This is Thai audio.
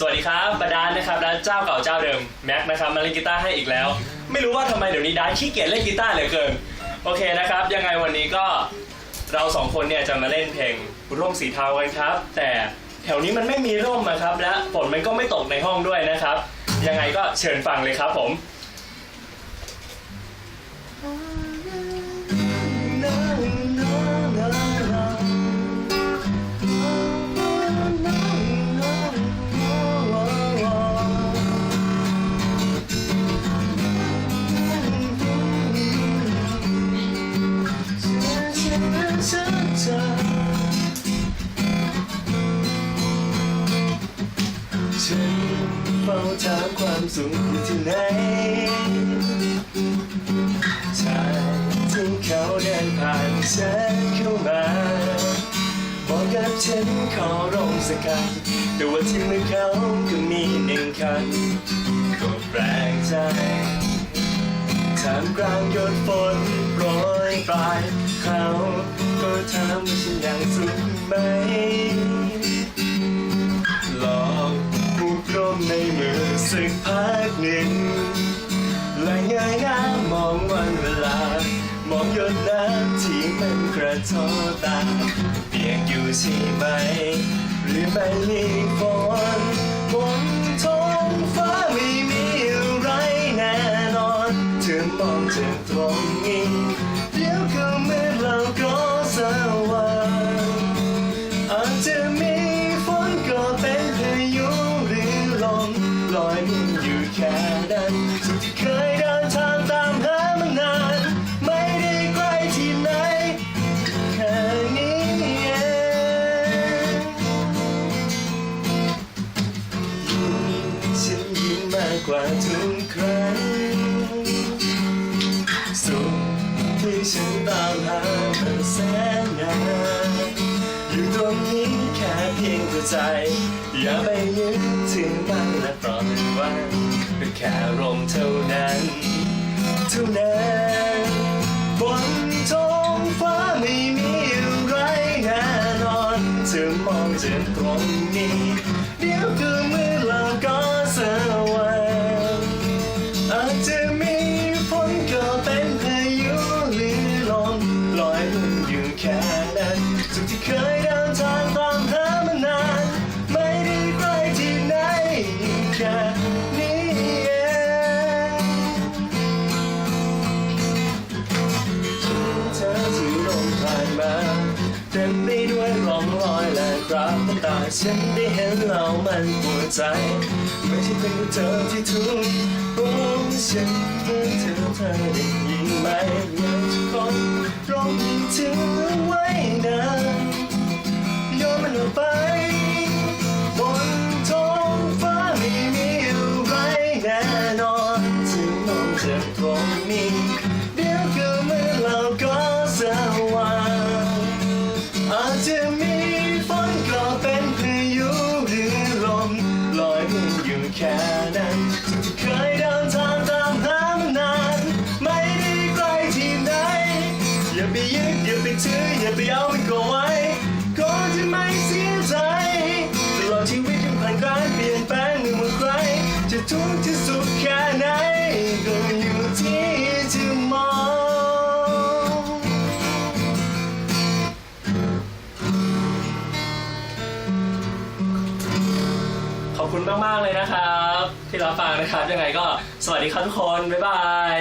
สวัสดีครับบาดานนะครับและเจ้าเก่าเจ้าเดิมแม็กนะครับมาเล่นกีตาร์ให้อีกแล้ว ไม่รู้ว่าทำไมเดี๋ยวนี้ดานขี้เกียจเล่นกีตาร์เหลือเกินโอเคนะครับ ยังไงวันนี้ก็เราสองคนเนี่ยจะมาเล่นเพลงร่มสีเทากันครับ แต่แถวนี้มันไม่มีร่มนะครับ และฝนมันก็ไม่ตกในห้องด้วยนะครับ ยังไงก็เชิญฟังเลยครับผมฉั เฝ้าถามความสุขอยู่ที่ไหนชายที่เขาเดินผ่านฉันเข้ามาบอกกับฉันขอร้องสักคำแต่ว่าที่มือเขาก็มีหนึ่งคันก็แปลกใจท่ามกลางหยดฝนโปรยปลายเขาก็ถามว่าฉันยังสุขไหม พักหนึ่งและเงยหน้ามองวันเวลา มองหยดน้ำที่มันกระทบตาเปียกอยู่ใช่ไหม หรือไม่มีฝนบนท้องฟ้าไม่มีอะไรแน่นอนเธอมองจากตรง ค่นั้นที่เคยเดินทางตามหามานาน ไม่ได้ไกลที่ไหนแค่นี้เองฉันยิ้มมากกว่าทุกครั้งสุขที่ฉันตามหามันแสนนานอยู่ตรงนี้ แค่เพียงหัวใจ อย่าไปยึดถึงมันและปล่อยมันเป็นแค่ลมเท่านั้นเท่านั้นบนท้องฟ้าไม่มีอะไรแน่นอนเธอมองจากตรงนี้ เดี๋ยวก็มืดแล้วก็สว่างอ เต็มไปด้วยร่องรอยและคราบน้ำตาฉันได้เห็นเรามันปวดใจ ไม่ใช่เป็นเธอที่ทุกข์รู้ฉันเพื่อเธอเธอได้ยินไหมอยากคนร้องถึง ไปยึดอย่าไปถืออย่าไปเอามันก็ไว้ก็จะไม่เสียใจตลอดชีวิตยังผ่านการเปลี่ยนแปลงไม่เหมือนใคร จะทุกข์ที่สุดแค่ไหนก็อยู่ที่จะมองขอบคุณมาก ๆ เลยนะครับ ที่รับฟังนะครับยังไงก็สวัสดีครับทุกคน บ๊ายบาย